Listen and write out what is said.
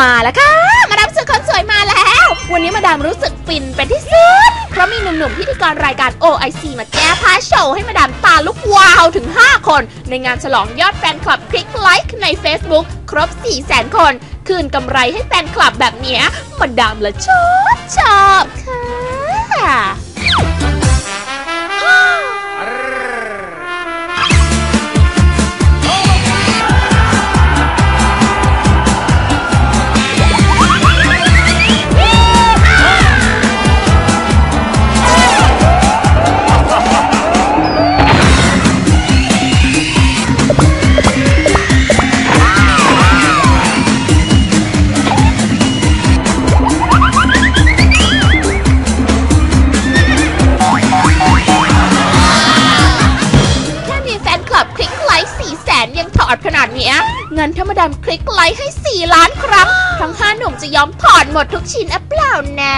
มาแล้วค่ะ มาดามสุดคนสวยมาแล้ว วันนี้มาดามรู้สึกฟินเป็นที่สุด เพราะมีหนุ่มๆพิธีกรรายการ OIC มาแก้ผ้าโชว์ให้มาดามตาลุกวาวถึง 5 คน ในงานฉลองยอดแฟนคลับคลิกไลค์ใน Facebook ครบ 4 0 0 0 0 0 คน คืนกำไรให้แฟนคลับแบบเนี้ยมาดามละชอบชอบค่ะ ลับคลิกไลค์4แสนยังถอดขนาดเนี้ย เงินธรรมดาคลิกไลค์ให้4ล้านครั้ง ทั้ง5หนุ่มจะยอมถอดหมดทุกชิ้นอะเปล่านะ